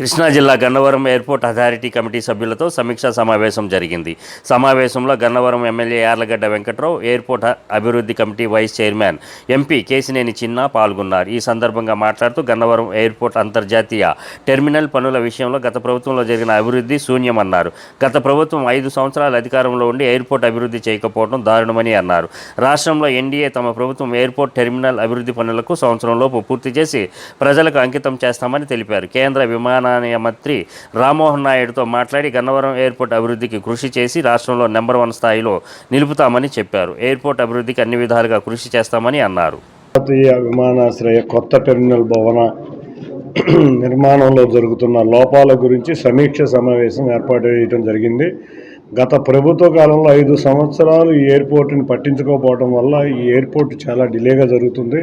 కృష్ణా జిల్లా Gannavaram airport authority committee సభ్యులతో సమీక్షా సమావేశం జరిగింది. సమావేశంలో గన్నవరం ఎమ్మెల్యే యార్లగడ్డ వెంకట్రావు ఎయిర్పోర్ట్ అభివృద్ధి committee vice chairman MP Kesineni Chinna పాల్గొన్నారు. ఈ సందర్భంగా మాట్లాడుతూ గన్నవరం ఎయిర్పోర్ట్ అంతర్జాతీయ టెర్మినల్ పనుల విషయంలో గత ప్రభుత్వంలో జరిగిన అభివృద్ధి శూన్యమన్నారు. గత ప్రభుత్వం ఐదు సంవత్సరాల అధికారంలో ఉండి ఎయిర్పోర్ట్ అభివృద్ధి చేయకపోవడం దారుణమని అన్నారు. రాష్ట్రంలో ఎన్డీఏ తమ ప్రభుత్వం ఎయిర్పోర్ట్ టెర్మినల్ అభివృద్ధి పనులకు సంవత్సరంలోపు పూర్తి చేసి ప్రజలకు అంకితం చేస్తామని తెలిపారు. కేంద్ర విమాన మంత్రి రామ్మోహన్ నాయుడుతో మాట్లాడి గన్నవరం ఎయిర్పోర్ట్ అభివృద్ధికి కృషి చేసి రాష్ట్రంలో నెంబర్ వన్ స్థాయిలో నిలుపుతామని చెప్పారు. ఎయిర్పోర్ట్ అభివృద్ధికి అన్ని విధాలుగా కృషి చేస్తామని అన్నారు. భారతీయ విమానాశ్రయ కొత్త టెర్మినల్ భవన నిర్మాణంలో జరుగుతున్న లోపాల గురించి సమీక్ష సమావేశం ఏర్పాటు చేయడం జరిగింది. గత ప్రభుత్వ కాలంలో ఐదు సంవత్సరాలు ఈ ఎయిర్పోర్ట్ని పట్టించుకోకపోవడం వల్ల ఈ ఎయిర్పోర్ట్ చాలా డిలేగా జరుగుతుంది.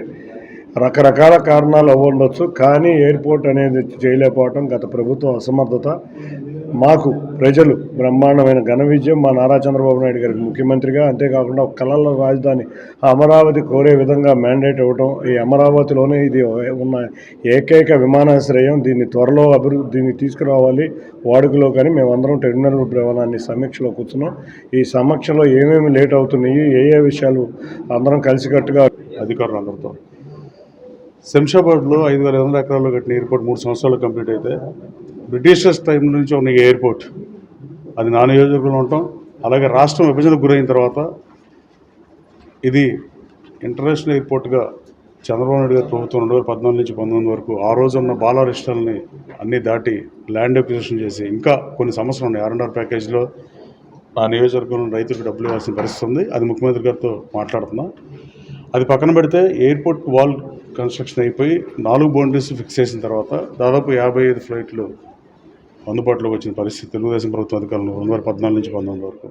రకరకాల కారణాలు అవ్వండొచ్చు కానీ ఎయిర్పోర్ట్ అనేది చేయలేకపోవటం గత ప్రభుత్వం అసమర్థత. మాకు ప్రజలు బ్రహ్మాండమైన ఘన విజయం మా నారా చంద్రబాబు నాయుడు గారికి ముఖ్యమంత్రిగా అంతేకాకుండా కళల రాజధాని అమరావతి కోరే విధంగా మ్యాండేట్ ఇవ్వడం ఈ అమరావతిలోనే ఇది ఉన్న ఏకైక విమానాశ్రయం దీన్ని త్వరలో అభివృద్ధి దీన్ని తీసుకురావాలి వాడుకలో కానీ మేమందరం టెర్మినల్ భవనాన్ని సమీక్షలో కూర్చున్నాం. ఈ సమీక్షలో ఏమేమి లేట్ అవుతున్నాయి ఏ ఏ విషయాలు అందరం కలిసికట్టుగా అధికారులు అందరితో శంషాబాద్లో ఐదు వేల ఐదు వందల ఎకరాల్లో కట్టిన ఎయిర్పోర్ట్ మూడు సంవత్సరాలు కంప్లీట్ అయితే బ్రిటిషర్స్ టైం నుంచి ఉన్న ఈ ఎయిర్పోర్ట్. అది నా నియోజకవర్గంలో ఉంటాం. అలాగే రాష్ట్రం విభజనకు గురైన తర్వాత ఇది ఇంటర్నేషనల్ ఎయిర్పోర్ట్గా చంద్రబాబు నాయుడు గారు ప్రభుత్వం రెండు వేల పద్నాలుగు నుంచి పంతొమ్మిది వరకు ఆ రోజు ఉన్న బాలారిస్టాలని అన్నీ దాటి ల్యాండ్ అక్విజిషన్ చేసి ఇంకా కొన్ని సమస్యలు ఉన్నాయి. ఆర్ అండ్ ప్యాకేజ్లో ఆ నియోజకవర్గంలో రైతులకు డబ్బులు ఇవ్వాల్సిన పరిస్థితి ఉంది. అది ముఖ్యమంత్రి గారితో మాట్లాడుతున్నాం. అది పక్కన పెడితే ఎయిర్పోర్ట్ వాల్ కన్స్ట్రక్షన్ అయిపోయి నాలుగు బౌండరీస్ ఫిక్స్ చేసిన తర్వాత దాదాపు యాభై ఐదు ఫ్లైట్లు అందుబాటులోకి వచ్చిన పరిస్థితి తెలుగుదేశం ప్రభుత్వం అధికారంలో రెండు వేల పద్నాలుగు నుంచి పంతొమ్మిది వరకు.